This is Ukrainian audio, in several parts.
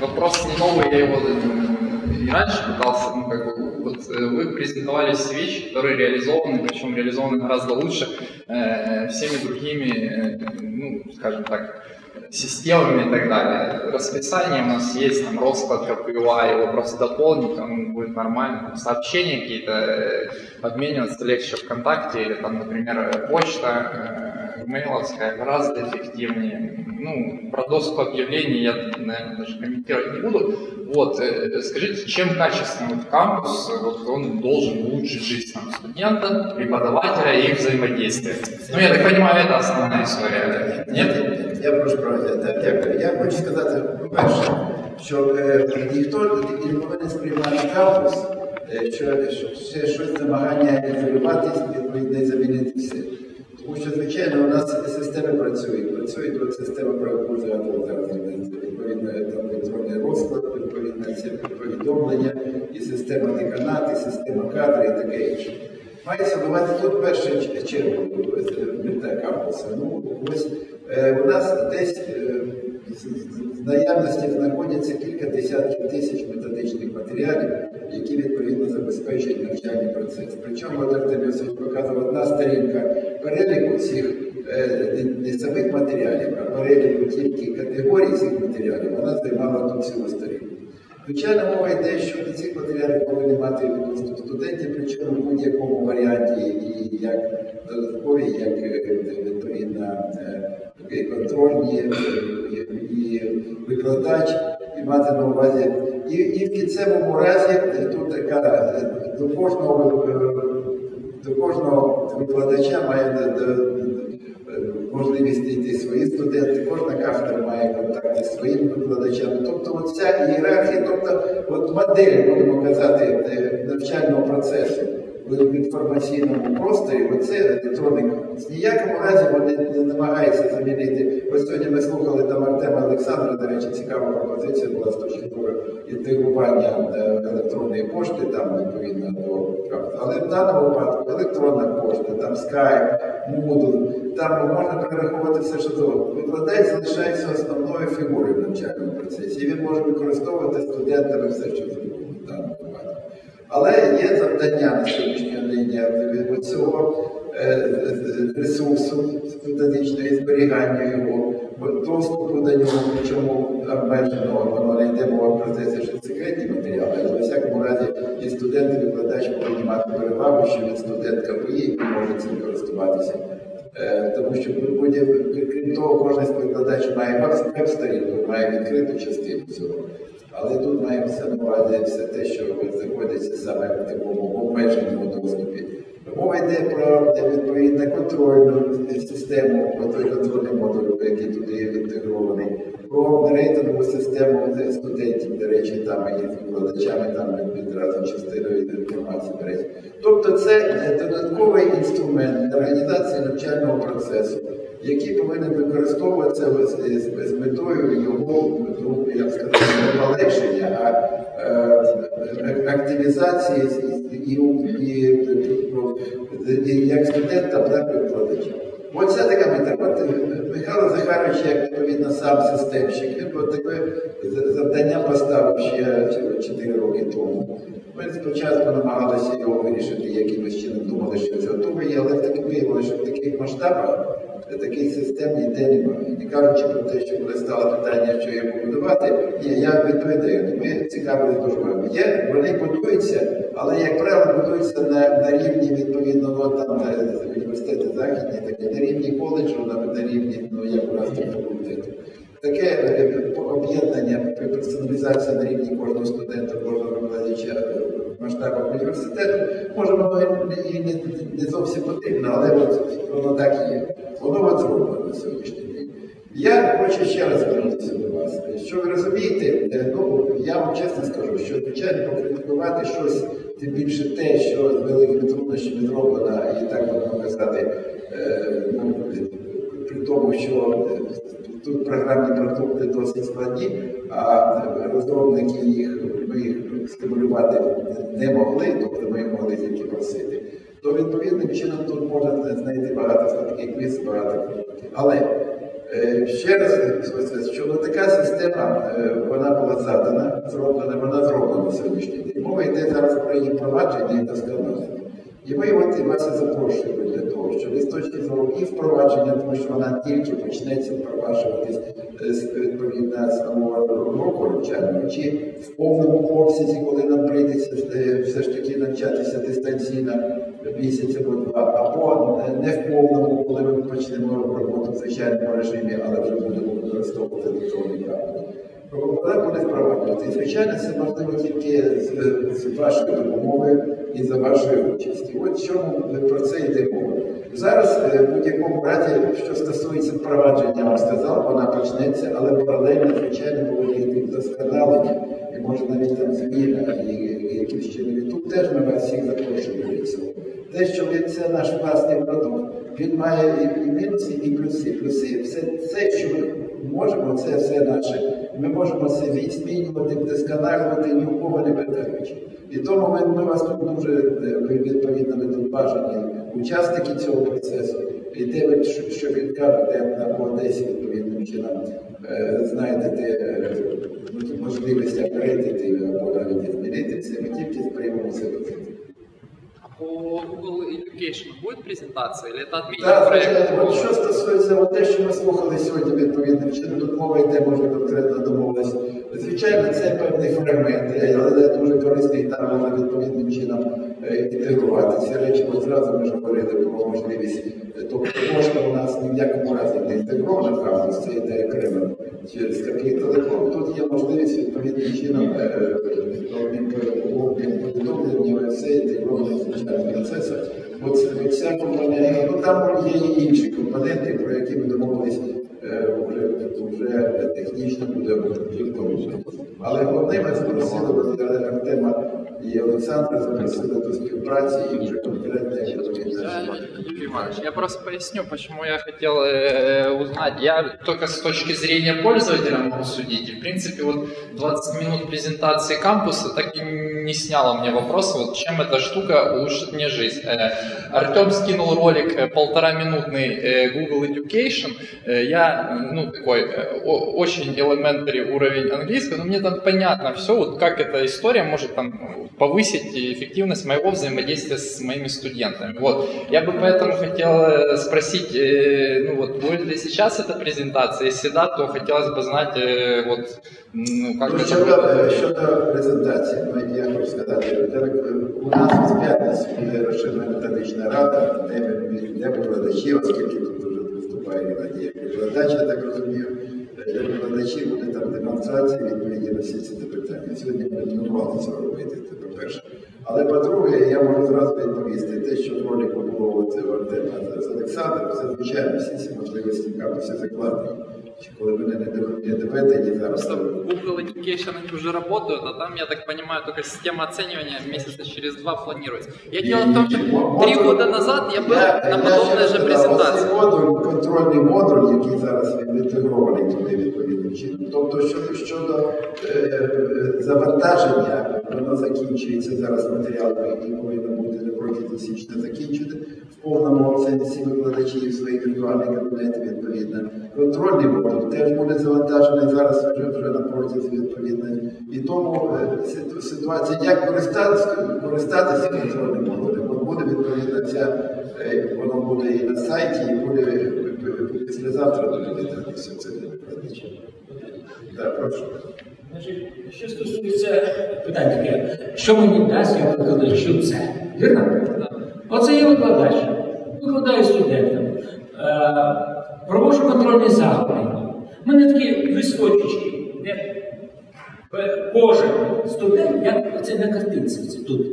вопрос не новый, я его и раньше пытался, ну, как бы, вот э, вы презентовали все вещи, которые реализованы, причем реализованы гораздо лучше э, всеми другими, э, ну, скажем так, системами и так далее. Расписание у нас есть, там, распад KPI, его просто дополнить, он будет нормально. Там, сообщения какие-то э, обмениваться легче ВКонтакте или, там, например, почта, э, мейловская гораздо эффективнее. Ну, про доступ объявлений я, наверное, даже комментировать не буду. Вот, э, скажите, чем качественный вот кампус, вот, он должен улучшить жизнь там, студента, преподавателя и их взаимодействие? Ну, я так понимаю, это основная история. Нет? Я прошу проводити. Дякую. Я хочу сказати, по-перше, що е, ніхто не повинен сприймати кампус, е, що, що ще щось намагання ізолюватись, відповідно, і замінити все. Тому що, звичайно, у нас системи працюють. Працює тут система правопорядку зараз, відповідно, електронний розклад, відповідно, повідомлення, і система деканат, і система кадри, і таке інше. Мається бувати тут перша чергу мета кампуса. Ну, ось е, у нас десь е, в наявності знаходяться кілька десятків тисяч методичних матеріалів, які відповідно забезпечують навчальний процес. Причому Артем Йосифович показував одна сторінка переліку цих е, не самих матеріалів, а переліку тільки категорій цих матеріалів, вона займала тут цілу сторінку. Звичайно, мова йде, що до цих матеріалів повинні мати доступ студентів, причому в будь-якому варіанті, і як додаткові, як відповідно контрольні, і викладач, і мати на увазі. І, і в кінцевому разі тут така до кожного до кожного викладача має можливість знайти свої студенти, кожна кафедра має контакти з своїми викладачами. Тобто от ця ієрархія, тобто от модель, будемо казати, е, навчального процесу в інформаційному просторі, оце електронний В ніякому разі вони не намагаються замінити. Ось сьогодні ми слухали там Артема Олександра, до речі, цікава пропозиція була з точки зору інтегрування е, електронної пошти, там відповідно до але в даному випадку електронна пошта, там Skype, Moodle, там можна перераховувати все, що завгодно. Викладач залишається основною фігурою в навчальному процесі. І він може використовувати студентами все, що завгодно. Але є завдання на сьогоднішнього дня цього е, ресурсу методичного зберігання його, доступу до нього, причому обмеженого, воно не йде мова про це, що секретні матеріали, але в всякому разі і студенти, викладач повинні мати перевагу, що він студент КПІ і може цим користуватися. Е, тому що крім того, кожен викладач має веб-сторінку, має відкриту частину цього. Але тут маємо все на увазі все те, що знаходиться саме в такому обмеженому доступі. Мова йде про відповідну контрольну систему, той контрольний модуль, який туди інтегрований, про рейтингову систему студентів, до речі, там і з викладачами там відразу частиною інформації береться. Тобто це додатковий інструмент організації навчального процесу які повинні використовуватися з метою його, полегшення, а е, активізації і, як студента, так і викладача. Оце така мета. Михайло Захарович, як відповідно сам системщик, він таке завдання поставив ще 4 роки тому. Ми спочатку намагалися його вирішити якимось чином, думали, що це готове є, але таки виявилося, що в таких масштабах таких систем ніде немає. Не кажучи про те, що коли стало питання, що його будувати, ні, я відповідаю, ми цікавилися дуже вами. Є, вони будуються, але, як правило, будуються на на рівні відповідно ну, там, на університети західні, такі на рівні коледжу, на, на рівні, ну як у нас факультету. Таке об'єднання персоналізація на рівні кожного студента, кожного викладача масштабах університету, може воно і не, не зовсім потрібно, але от воно так є. Воно от зроблено на сьогоднішній день. Я хочу ще раз звернутися до вас. Що ви розумієте, е, ну я вам чесно скажу, що звичайно покритикувати щось, тим більше те, що з великими труднощами зроблено, і так можна казати, тут програмні продукти досить складні, а розробники їх ми їх стимулювати не могли, тобто ми їх могли тільки просити. То відповідним чином тут можна знайти багато слабких місць, багато критики. Але Е, ще раз, що така система вона була задана, зроблена, вона зроблена на сьогоднішній день. Мова йде зараз про її провадження і досконалення. І ми от вас запрошуємо для того, щоб з точки зору і впровадження, тому що вона тільки почнеться впроваджуватись відповідно з нового року навчального, чи в повному обсязі, коли нам прийдеться все ж таки навчатися дистанційно місяць або два, або не в повному, коли ми почнемо роботу в звичайному режимі, але вже будемо використовувати електронні кабелі. Вона буде впроваджувати. І, звичайно, це можливо тільки з, з вашої допомоги і за вашої участі. От чому про це йде мова. Зараз, в будь-якому разі, що стосується впровадження, я вам сказав, вона почнеться, але паралельно, звичайно, повинні йти вдосконалення, і може навіть там зміна, і, і якісь чином. Тут теж ми вас всіх запрошуємо до цього. Те, що це наш власний продукт, він має і мінуси, і плюси. Плюси, все це, що ми можемо, це все наше. Ми можемо це відмінювати, вдосконалювати, ні у кого не питаючи. І тому ми, ми вас тут дуже відповідно ви тут бажані учасники цього процесу. І ви що він каже, де або десь відповідним чином знаєте, де можливість апгрейдити або навіть змінити це, ми тільки сприймемо це по Google Education будет презентація, чи це адмінний Так, проєкт? От що стосується от те, що ми слухали сьогодні відповідним чином, тут мова йде, може конкретно домовилась. Звичайно, це певний фрагмент, але дуже корисний там можна відповідним чином інтегрувати ці речі. От зразу ми ж говорили про можливість. Тобто кошта у нас ні в якому разі не інтегрована це йде окремо через такий телеком. Тут є можливість відповідним чином повідомлення, все інтегровано в процесу. От ця компонента, ну там є і інші компоненти, про які ми домовились вже, вже технічно буде. Але головне ми запросили Артема и Александра запросили до співпраці і вже конкретно Юрий Иванович, я просто поясню, почему я хотел э, узнать. Я только с точки зрения пользователя могу судить. И, в принципе, вот 20 минут презентации кампуса так и не сняло мне вопроса, вот чем эта штука улучшит мне жизнь. Э, Артем скинул ролик э, полтора-минутный э, Google Education. Э, я, ну, такой э, очень elementary уровень английского, но мне там понятно все, вот как эта история может там повысить эффективность моего взаимодействия с моими студентами. Вот. Я бы поэтому хотел э, спросить, э, ну вот, будет ли сейчас эта презентация? Если да, то хотелось бы знать, э, вот, ну, как ну, это щодо, щодо презентації, ну, я хочу сказати, у нас в п'ятницю буде розширена методична рада, де, де викладачі, оскільки тут дуже виступає Надія викладач, я так розумію, Для викладачів буде там демонстрації відповіді на всі ці запитання. Сьогодні ми планували це робити по-перше. Але по-друге, я можу зразу відповісти, те, що в ролику було це Артема з Олександром, це звичайно всі ці можливості все закладені. Коли вони не доведені зараз. Google Education они уже работают, а там, я так понимаю, только система оценивания месяца через два планируется. Я дело в том, что три года назад я был я, на подобной же презентації. модуль, контрольний модуль, який зараз інтегрований туди відповідним чином. Тобто щодо, щодо е, завантаження, воно закінчується зараз матеріалами, які повинно бути на протязі січня закінчити в повному всі викладачі в своїх віртуальних кабінети відповідно. Контрольний модуль теж буде завантажений зараз вже вже на протязі відповідно. І тому е, ситуація, як користатися користатися контрольним модулем, буде відповідно ця, е, воно буде і на сайті, і буде е, післязавтра буде все це викладачі. Так, прошу. Що стосується питань таке, що мені дасть я викладачу це? Вірно? Оце є викладач. Викладаю студентам. Е, проводжу контрольні заходи. У мене такі листочки, де кожен студент, як це на картинці це тут.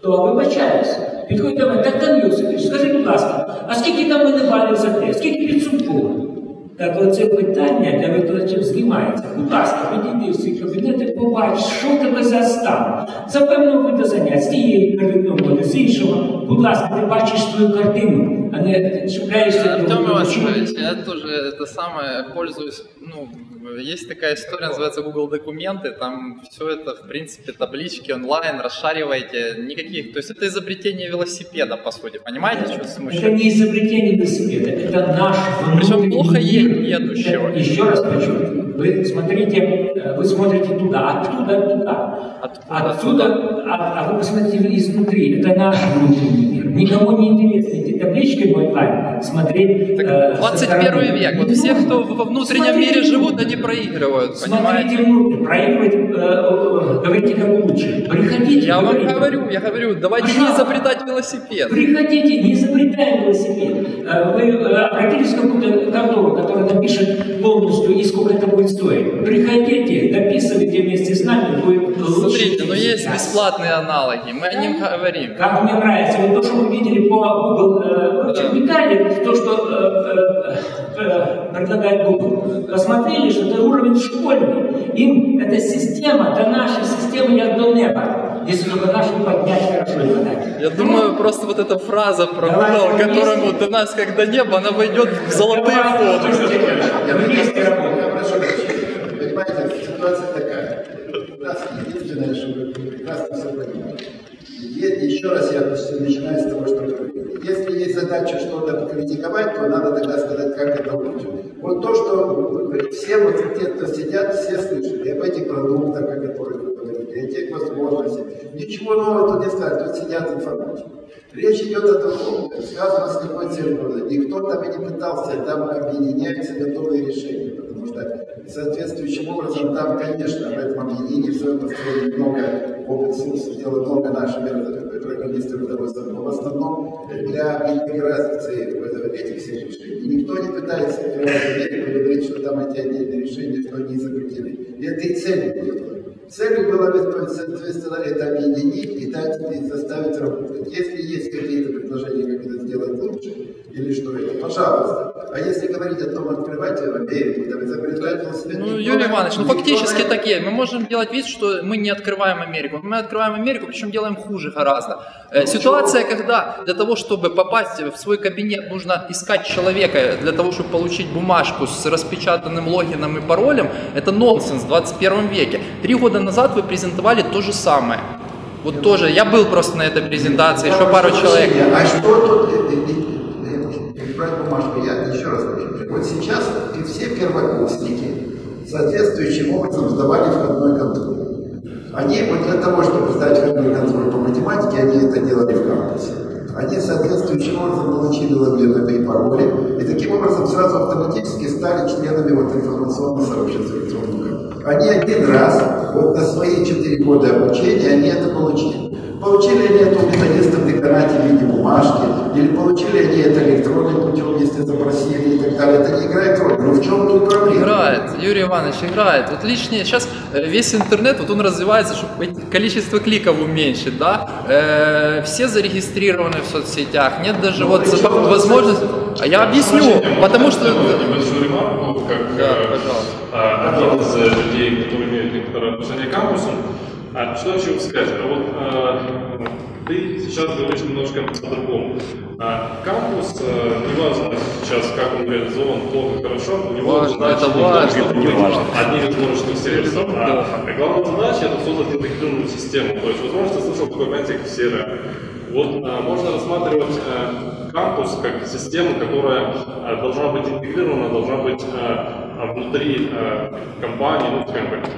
То вибачаюся, підходить до мене, так там Юсифович, скажи, будь ласка, а скільки там мене балів за те? Скільки підсумково? Так оце питання для викладачів знімається. Будь ласка, підійди в свій кабінет побач, що в тебе за стан. За певного виду занять, з тієї кардинової, з іншого. Будь ласка, ти бачиш свою картину, а не чіпляєшся до Артем Иванович, я тоже это самое пользуюсь, ну, есть такая история, называется Google документы, там все это, в принципе, таблички онлайн, расшариваете, никаких, то есть это изобретение велосипеда, по сути, понимаете, что смущает? Это не изобретение велосипеда, это наш Причем плохо едет. едущего. Еще раз подчеркиваю, вы смотрите, э, вы смотрите туда, оттуда, туда. Откуда, Отсюда, а, а вы посмотрите изнутри, это наш внутренний мир. Никому не интересно эти таблички в онлайн смотреть. Так э, со 21 стороны. век. Вот Не все, кто во внутреннем Смотрите мире живут, они проигрывают, Смотрите понимаете? внутрь, проигрывать, э, э, говорите как лучше. Приходите, Я вам говорите. говорю, я говорю, давайте не Пожалуйста. изобретать велосипед. Приходите, не изобретаем велосипед. Э, Вы э, обратились в какую-то контору, которая напишет полностью и сколько это будет стоить. Приходите, дописывайте вместе с нами, будет лучше. Смотрите, но есть сейчас. бесплатные аналоги, мы о них говорим. Как мне нравится, вот то, что вы видели по Google, э, Да. читали то, что э, э, э, предлагает Google. Посмотрели, что это уровень школьный. Им эта система, до нашей системы я до неба. Если только нашу поднять хорошо и подать. Я думаю, просто вот эта фраза про Google, которому до нас как до неба, она войдет в золотые фонды. Вместе, работаем. прошу прощения. Понимаете, ситуация такая. У нас единственное, что вы прекрасно все понимаете. Еще раз я начи- начинаю с того, что говорю. Если есть задача что-то критиковать, то надо тогда сказать, как это лучше. Вот то, что все вот те, кто сидят, все слышали об этих продуктах, о которых вы говорите, о тех возможностях. Ничего нового тут не сказать, тут сидят информатики. Речь идет о другом. Сказано, с какой целью. Никто там и не пытался, там объединяются готовые решения. Потому что соответствующим образом там, конечно, в этом объединении в своем построении много опыт сделано много нашими программистами удовольствия, но в основном для интеграции этих всех решений. Никто не пытается говорить, что там эти отдельные решения, что они изобретены. И это и было. Целью было, соответственно, это объединить и дать и заставить работать. Если есть какие-то предложения, как это сделать лучше, или что это, пожалуйста. А если говорить о том, открывать Америку, там, изобретать велосипед, Ну, никто Юрий Иванович, ну никто фактически на- так есть. Мы можем делать вид, что мы не открываем Америку. Мы открываем Америку, причем делаем хуже гораздо. Э, Ситуация, когда для того, чтобы попасть в свой кабинет, нужно искать человека для того, чтобы получить бумажку с распечатанным логином и паролем, это нонсенс в 21 веке. Три года назад вы презентовали то же самое. Вот тоже, я был просто на этой презентации, еще пару человек. А что тут, э, э, брать бумажку, я еще раз хочу. Вот сейчас и все первокурсники соответствующим образом сдавали входной контроль. Они вот для того, чтобы сдать входной контроль по математике, они это делали в кампусе. Они соответствующим образом получили логины и пароли, и таким образом сразу автоматически стали членами вот информационного сообщества электронного. Они один раз, вот на свои четыре года обучения, они это получили. Получили они это у методиста в деканате в виде бумажки, или получили они это электронным путем, если запросили и так далее. Это не играет роли. Ну в чем тут проблема? Играет, Юрий Иванович, играет. Вот лишнее, сейчас э, весь интернет, вот он развивается, чтобы количество кликов уменьшить, да. Э, все зарегистрированы в соцсетях, нет даже вот за- возможности. А я объясню, потому что... Небольшую ремарку, как Да, пожалуйста. а, один из э, людей, который имеет некоторое отношение к кампусу. А, Что я хочу сказать? А Вот э, ты сейчас говоришь немножко о другом. А, Кампус, э, неважно сейчас, как он реализован, плохо, хорошо, у него Важно, задача это важно. Это не важно. одним из множественных сервисов, а Плохо. главная задача это создать интегрированную систему. То есть, возможно, ты слышал такое понятие, как серая. Вот а, можно рассматривать э, кампус как систему, которая э, должна быть интегрирована, должна быть а, внутри э, компании, ну, скажем так,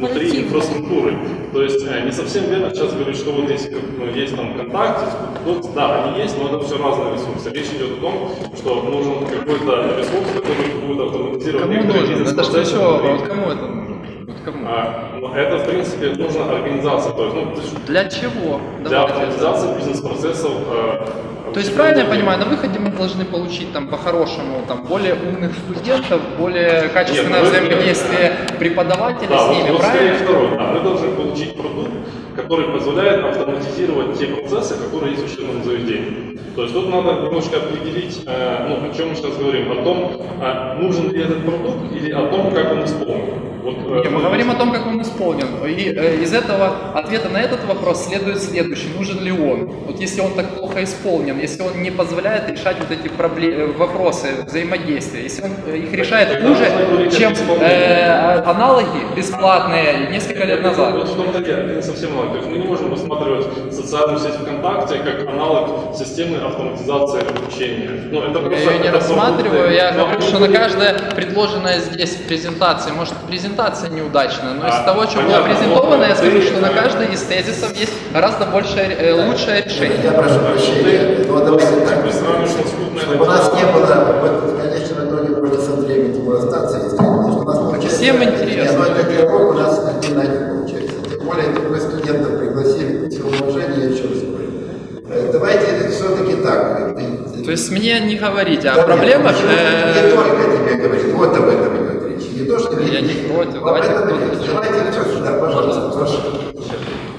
внутри инфраструктуры. То есть э, не совсем верно сейчас говорить, что вот есть, ну, есть там ВКонтакте, вот, да, они есть, но это все разные ресурсы. Речь идет о том, что нужен какой-то ресурс, который будет автоматизировать Кому некоторые нужен? Это что внутри. Вот кому это нужно? Вот кому? А, ну, это, в принципе, нужна организация. То есть, ну, Для чего? для Давайте. автоматизации бизнес-процессов. э, То есть правильно я понимаю, на выходе мы должны получить там по-хорошему там более умных студентов, более качественное Нет, взаимодействие преподавателя Да, с ними, вот правильно? второе. Да, мы должны получить продукт, который позволяет автоматизировать те процессы, которые есть в учебном заведении. То есть тут надо немножко определить, э, ну, о чем мы сейчас говорим, о том, а нужен ли этот продукт или о том, как он исполнен. Вот, э, Не, мы говорим о том, как он исполнен. И э, из этого ответа на этот вопрос следует следующий. Нужен ли он? Вот если он так плохо исполнен, если он не позволяет решать вот эти проблемы, вопросы взаимодействия, если он э, их решает хуже, чем э, аналоги бесплатные несколько лет назад. Вот в том-то это не совсем. То есть мы не можем рассматривать социальную сеть ВКонтакте как аналог системы автоматизации обучения. Ну, это Я просто- ее не это рассматриваю, я Но- говорю, что на каждое предложенное здесь в презентации, может презентация неудачная, но из А, того, что было презентовано, я скажу, что на каждый из тезисов есть гораздо большее, э, лучшее решение. Я прошу прощения, но давайте так. Чтобы у нас не было, в конечном итоге можно с Андреем этим расстаться, если что у нас получается... Всем интересно. Нет, ну это диалог у нас один на один получается. Тем более, мы студентов пригласили, все уважение, я еще раз говорю. Э, Давайте все-таки так. э, То есть мне не говорите о Да нет, проблемах. почему? э, Не только тебе говорить, вот об этом идет речь. Не то, что Я не против, Об давайте этом кто-то речь. Давайте все сюда, пожалуйста, прошу.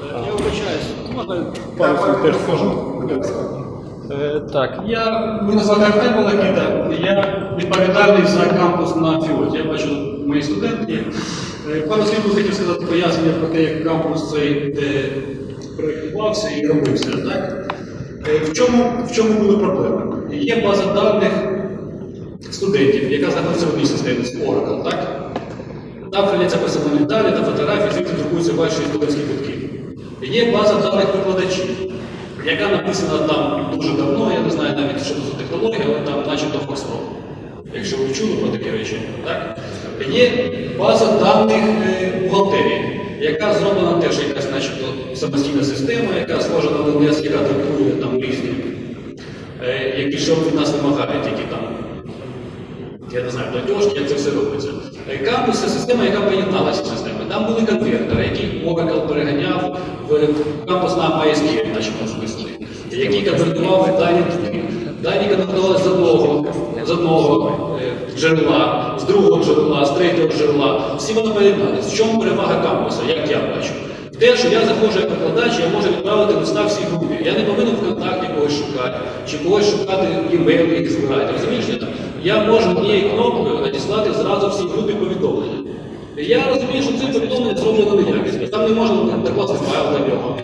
Я вибачаюсь, можна Да, пару слів теж прошу. скажу? Е, Так, я мене звати Артем Балакіта, я відповідальний за кампус на Фіоті. Я бачу мої студенти. Е, Пару слів би хотів сказати пояснення про те, як кампус цей де проєктувався і робився. Так? Е, В чому, в чому були проблеми? Є база даних студентів, яка знаходиться в одній системі з Oracle, так? Там храняться персональні дані та фотографії, звідти друкуються ваші студентські квитки. Є база даних викладачів, яка написана там дуже давно, я не знаю навіть, що це за технологія, але там начебто Foxtrot. Якщо ви чули про такі речі, так? Є база даних е, бухгалтерії, яка зроблена теж якась начебто самостійна система, яка схожа на ЛНС, яка друкує там різні, е, які що від нас вимагають, які там я не знаю, платіжки, як це все робиться. Е, Кампус це система, яка поєдналася з системою. Там були конвертери, які Oracle переганяв в кампус на MySQL, начебто смислі, які конвертували дані туди. Дані конвертували з одного, з одного джерела, з другого джерела, з третього джерела. Всі вони поєдналися. В чому перевага кампусу, як я бачу? В Те, що я заходжу як викладач, я можу відправити листа всій групі. Я не повинен ВКонтакті когось шукати, чи когось шукати імейли, які збирають. Розумієш? Я можу однією кнопкою надіслати зразу всій групі повідомлення. Я розумію, що це повідомлення зроблено неякісно. Там не можна докласти файл на нього.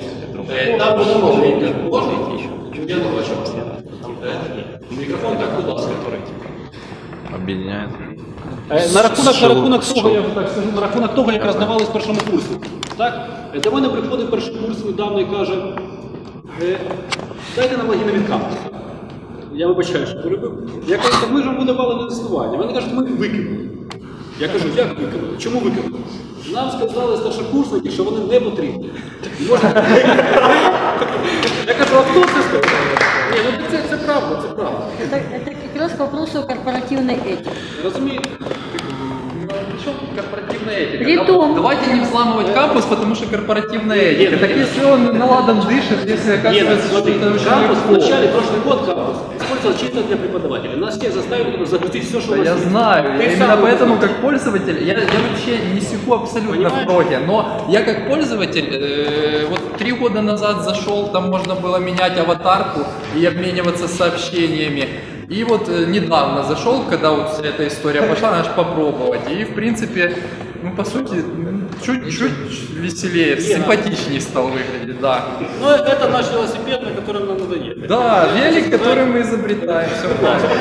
Е, Там воно маленьке. Можна? Я не бачу. Е, Мікрофон так, будь ласка. Объединяет. Е, На рахунок, на рахунок того, я так скажу, на рахунок того, як роздавали з першому курсу. Так? Е, До мене приходить перший курс недавно і каже, е, дайте нам логіни від кампусу. Я вибачаю, що перебив. Я кажу, «Так ми ж видавали на тестування. Вони кажуть, ми викинули. Я кажу, як викинули? Чому викинули? Нам сказали старшокурсники, що вони не потрібні. Можна... Я кажу, а хто це сказав? Ні, ну це, це правда, це правда. Это, это как раз к вопросу корпоративной этики. Розумієте? Причем корпоративная этика? Притом- Давайте не взламывать кампус, потому что корпоративная этика. Нет, так нет. если он наладан дышит, если Нет, оказывается, что смотри, это очень кампус в легко. начале прошлый год кампус использовал чисто для преподавателей. Нас всех заставили загрузить все, что Да у нас я есть. знаю, Ты я именно это поэтому как пользователь, я, я вообще не секу абсолютно Понимаешь? в проге, но я как пользователь, э, вот три года назад зашел, там можно было менять аватарку и обмениваться сообщениями. И вот э, недавно зашел, когда вот вся эта история пошла, надо попробовать. И в принципе, ну по сути, чуть-чуть веселее, симпатичнее стал выглядеть, да. Ну, это наш велосипед, на котором нам надо ехать. Да, велик, который мы изобретаем, все правильно.